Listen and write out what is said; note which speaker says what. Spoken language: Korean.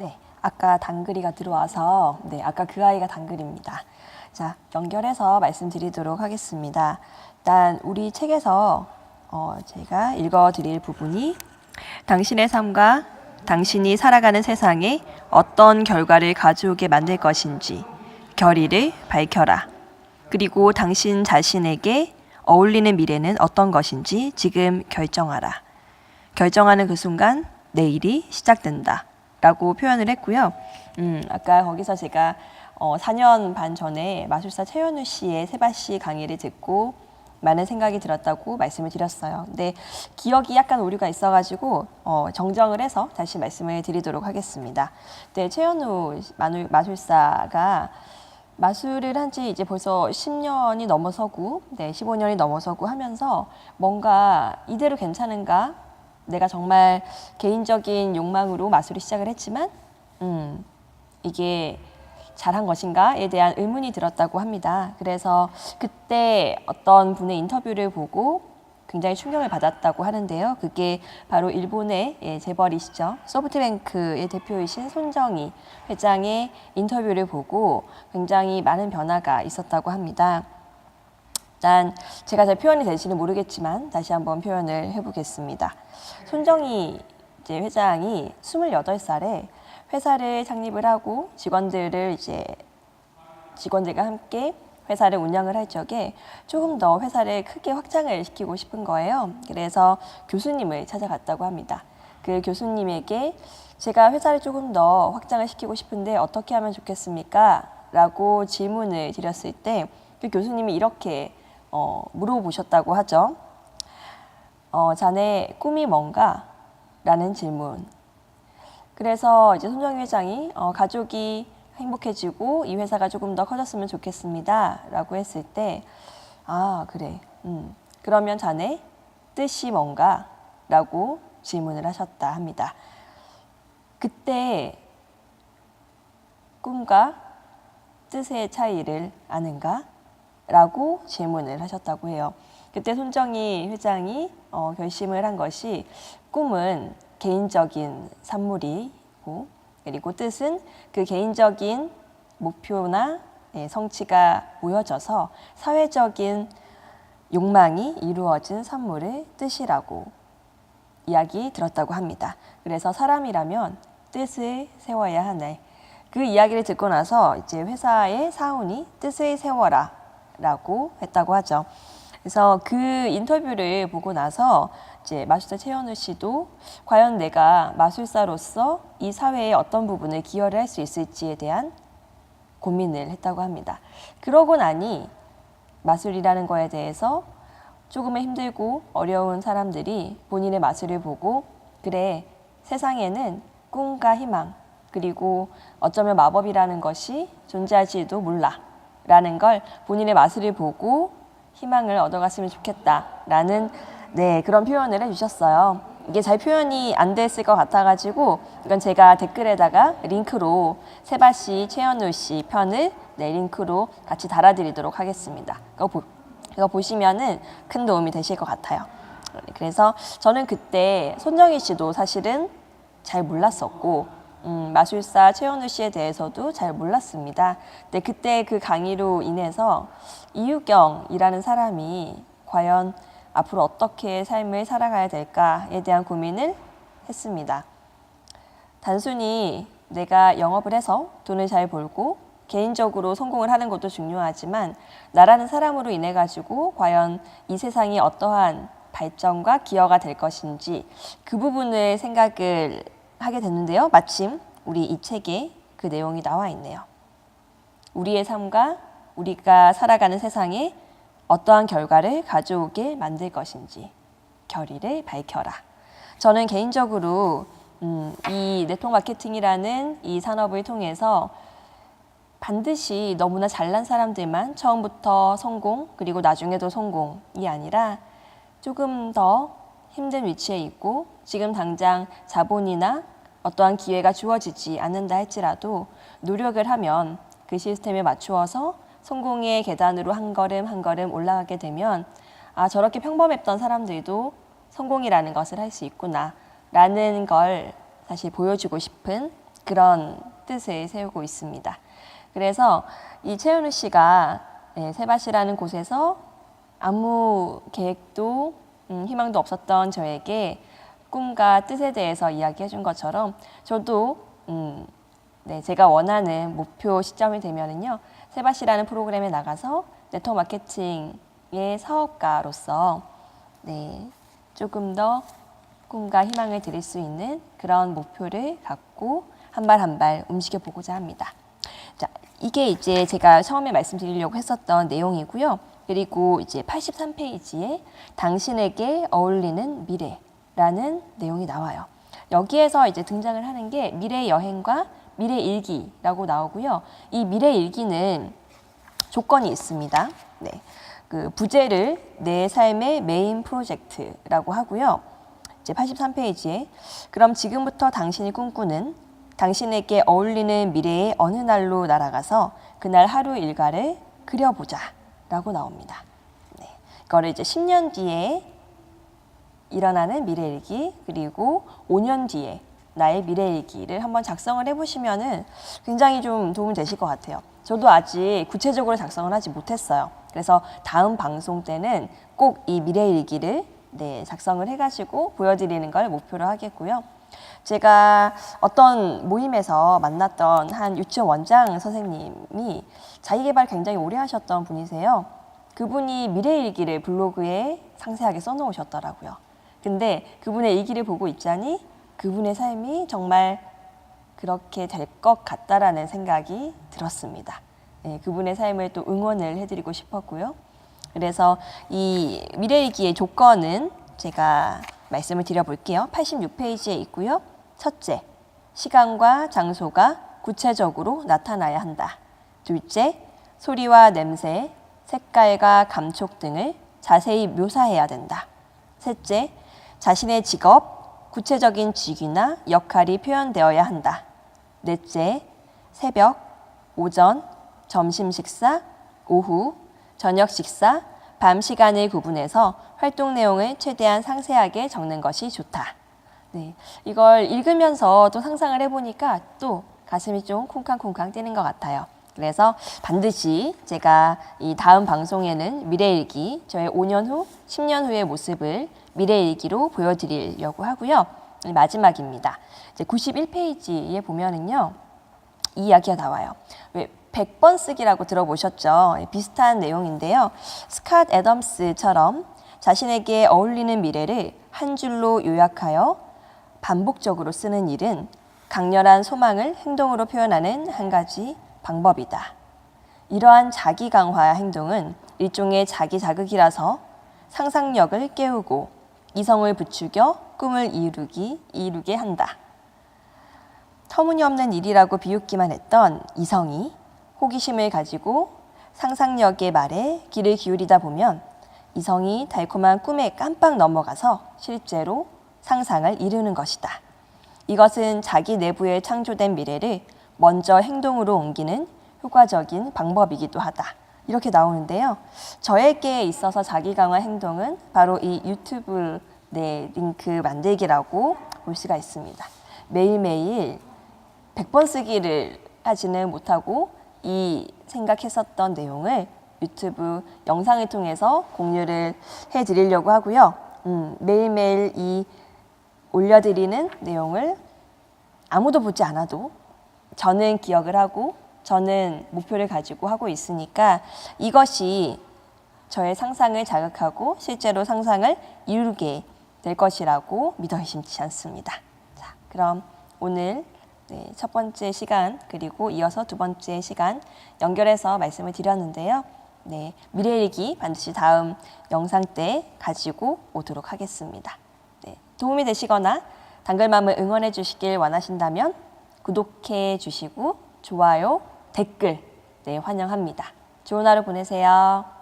Speaker 1: 네, 아까 단글이가 들어와서 네, 아까 그 아이가 단글입니다. 자, 연결해서 말씀드리도록 하겠습니다. 일단 우리 책에서 어, 제가 읽어드릴 부분이 당신의 삶과 당신이 살아가는 세상에 어떤 결과를 가져오게 만들 것인지 결의를 밝혀라. 그리고 당신 자신에게 어울리는 미래는 어떤 것인지 지금 결정하라. 결정하는 그 순간 내일이 시작된다. 라고 표현을 했고요. 음, 아까 거기서 제가 어, 4년 반 전에 마술사 최현우 씨의 세바씨 강의를 듣고 많은 생각이 들었다고 말씀을 드렸어요. 근데 기억이 약간 오류가 있어가지고 어, 정정을 해서 다시 말씀을 드리도록 하겠습니다. 네, 최현우 마술, 마술사가 마술을 한 지 이제 벌써 10년이 넘어서고, 네, 15년이 넘어서고 하면서 뭔가 이대로 괜찮은가? 내가 정말 개인적인 욕망으로 마술을 시작을 했지만, 음, 이게 잘한 것인가에 대한 의문이 들었다고 합니다. 그래서 그때 어떤 분의 인터뷰를 보고 굉장히 충격을 받았다고 하는데요. 그게 바로 일본의 예, 재벌이시죠. 소프트뱅크의 대표이신 손정희 회장의 인터뷰를 보고 굉장히 많은 변화가 있었다고 합니다. 일단 제가 잘 표현이 될지는 모르겠지만 다시 한번 표현을 해보겠습니다. 손정희 이제 회장이 28살에 회사를 창립을 하고 직원들을 이제 직원들과 함께 회사를 운영을 할 적에 조금 더 회사를 크게 확장을 시키고 싶은 거예요. 그래서 교수님을 찾아갔다고 합니다. 그 교수님에게 제가 회사를 조금 더 확장을 시키고 싶은데 어떻게 하면 좋겠습니까? 라고 질문을 드렸을 때 그 교수님이 이렇게 어, 물어보셨다고 하죠. 어, 자네 꿈이 뭔가? 라는 질문. 그래서 이제 손정희 회장이 어, 가족이 행복해지고 이 회사가 조금 더 커졌으면 좋겠습니다. 라고 했을 때, 아, 그래. 음, 그러면 자네 뜻이 뭔가? 라고 질문을 하셨다 합니다. 그때 꿈과 뜻의 차이를 아는가? 라고 질문을 하셨다고 해요. 그때 손정희 회장이 어, 결심을 한 것이 꿈은 개인적인 산물이고 그리고 뜻은 그 개인적인 목표나 예, 성취가 모여져서 사회적인 욕망이 이루어진 산물의 뜻이라고 이야기 들었다고 합니다. 그래서 사람이라면 뜻을 세워야 하네. 그 이야기를 듣고 나서 이제 회사의 사원이 뜻을 세워라 라고 했다고 하죠. 그래서 그 인터뷰를 보고 나서 이제 마술사 최현우 씨도 과연 내가 마술사로서 이 사회에 어떤 부분을 기여를 할 수 있을지에 대한 고민을 했다고 합니다. 그러고 나니 마술이라는 거에 대해서 조금은 힘들고 어려운 사람들이 본인의 마술을 보고 그래 세상에는 꿈과 희망 그리고 어쩌면 마법이라는 것이 존재할지도 몰라 라는 걸 본인의 마술을 보고 희망을 얻어갔으면 좋겠다 라는 네 그런 표현을 해주셨어요. 이게 잘 표현이 안 됐을 것 같아가지고 이건 제가 댓글에다가 링크로 세바 씨, 최현우 씨 편을 네 링크로 같이 달아드리도록 하겠습니다. 이거, 보, 이거 보시면은 큰 도움이 되실 것 같아요. 그래서 저는 그때 손정희 씨도 사실은 잘 몰랐었고 음, 마술사 최현우 씨에 대해서도 잘 몰랐습니다. 근데 그때 그 강의로 인해서 이유경이라는 사람이 과연 앞으로 어떻게 삶을 살아가야 될까에 대한 고민을 했습니다. 단순히 내가 영업을 해서 돈을 잘 벌고 개인적으로 성공을 하는 것도 중요하지만 나라는 사람으로 인해 가지고 과연 이 세상이 어떠한 발전과 기여가 될 것인지 그 부분을 생각을 하게 됐는데요. 마침 우리 이 책에 그 내용이 나와 있네요. 우리의 삶과 우리가 살아가는 세상에 어떠한 결과를 가져오게 만들 것인지 결의를 밝혀라. 저는 개인적으로 음, 이 네트워크 마케팅이라는 이 산업을 통해서 반드시 너무나 잘난 사람들만 처음부터 성공 그리고 나중에도 성공이 아니라 조금 더 힘든 위치에 있고 지금 당장 자본이나 어떠한 기회가 주어지지 않는다 할지라도 노력을 하면 그 시스템에 맞추어서 성공의 계단으로 한 걸음 한 걸음 올라가게 되면 아 저렇게 평범했던 사람들도 성공이라는 것을 할 수 있구나 라는 걸 사실 보여주고 싶은 그런 뜻을 세우고 있습니다. 그래서 이 최현우 씨가 네, 세바시라는 곳에서 아무 계획도 음, 희망도 없었던 저에게 꿈과 뜻에 대해서 이야기해 준 것처럼 저도 음, 네, 제가 원하는 목표 시점이 되면은요 세바시라는 프로그램에 나가서 네트워크 마케팅의 사업가로서 네, 조금 더 꿈과 희망을 드릴 수 있는 그런 목표를 갖고 한 발 한 발 움직여 보고자 합니다. 자, 이게 이제 제가 처음에 말씀드리려고 했었던 내용이고요. 그리고 이제 83페이지에 당신에게 어울리는 미래라는 내용이 나와요. 여기에서 이제 등장을 하는 게 미래 여행과 미래 일기라고 나오고요. 이 미래 일기는 조건이 있습니다. 네. 그 부제를 내 삶의 메인 프로젝트라고 하고요. 이제 83페이지에 그럼 지금부터 당신이 꿈꾸는 당신에게 어울리는 미래의 어느 날로 날아가서 그날 하루 일과를 그려보자 라고 나옵니다. 네. 이거를 이제 10년 뒤에 일어나는 미래일기 그리고 5년 뒤에 나의 미래일기를 한번 작성을 해보시면은 굉장히 좀 도움 되실 것 같아요. 저도 아직 구체적으로 작성을 하지 못했어요. 그래서 다음 방송 때는 꼭 이 미래일기를 네, 작성을 해가지고 보여드리는 걸 목표로 하겠고요. 제가 어떤 모임에서 만났던 한 유치원 원장 선생님이 자기개발 굉장히 오래 하셨던 분이세요. 그분이 미래일기를 블로그에 상세하게 써놓으셨더라고요. 근데 그분의 일기를 보고 있자니 그분의 삶이 정말 그렇게 될 것 같다라는 생각이 들었습니다. 네, 그분의 삶을 또 응원을 해드리고 싶었고요. 그래서 이 미래일기의 조건은 제가 말씀을 드려볼게요. 86페이지에 있고요. 첫째, 시간과 장소가 구체적으로 나타나야 한다. 둘째, 소리와 냄새, 색깔과 감촉 등을 자세히 묘사해야 된다. 셋째, 자신의 직업, 구체적인 직위나 역할이 표현되어야 한다. 넷째, 새벽, 오전, 점심 식사, 오후, 저녁 식사, 밤 시간을 구분해서 활동 내용을 최대한 상세하게 적는 것이 좋다. 네, 이걸 읽으면서 또 상상을 해보니까 또 가슴이 좀 쿵쾅쿵쾅 뛰는 것 같아요. 그래서 반드시 제가 이 다음 방송에는 미래일기, 저의 5년 후, 10년 후의 모습을 미래일기로 보여드리려고 하고요. 마지막입니다. 이제 91페이지에 보면은요, 이 이야기가 나와요. 왜 100번 쓰기라고 들어보셨죠? 비슷한 내용인데요. 스캇 애덤스처럼 자신에게 어울리는 미래를 한 줄로 요약하여 반복적으로 쓰는 일은 강렬한 소망을 행동으로 표현하는 한 가지 방법이다. 이러한 자기 강화 행동은 일종의 자기 자극이라서 상상력을 깨우고 이성을 부추겨 꿈을 이루기 이루게 한다. 터무니없는 일이라고 비웃기만 했던 이성이 호기심을 가지고 상상력의 말에 귀를 기울이다 보면 이성이 달콤한 꿈에 깜빡 넘어가서 실제로 상상을 이루는 것이다. 이것은 자기 내부에 창조된 미래를 먼저 행동으로 옮기는 효과적인 방법이기도 하다. 이렇게 나오는데요. 저에게 있어서 자기 강화 행동은 바로 이 유튜브 네, 링크 만들기라고 볼 수가 있습니다. 매일매일 100번 쓰기를 하지는 못하고 이 생각했었던 내용을 유튜브 영상을 통해서 공유를 해 드리려고 하고요. 음, 매일매일 이 올려드리는 내용을 아무도 보지 않아도 저는 기억을 하고 저는 목표를 가지고 하고 있으니까 이것이 저의 상상을 자극하고 실제로 상상을 이루게 될 것이라고 믿어 의심치 않습니다. 자, 그럼 오늘 네, 첫 번째 시간 그리고 이어서 두 번째 시간 연결해서 말씀을 드렸는데요. 네, 미래일기 반드시 다음 영상 때 가지고 오도록 하겠습니다. 네, 도움이 되시거나 당글맘을 응원해 주시길 원하신다면 구독해 주시고 좋아요, 댓글 네, 환영합니다. 좋은 하루 보내세요.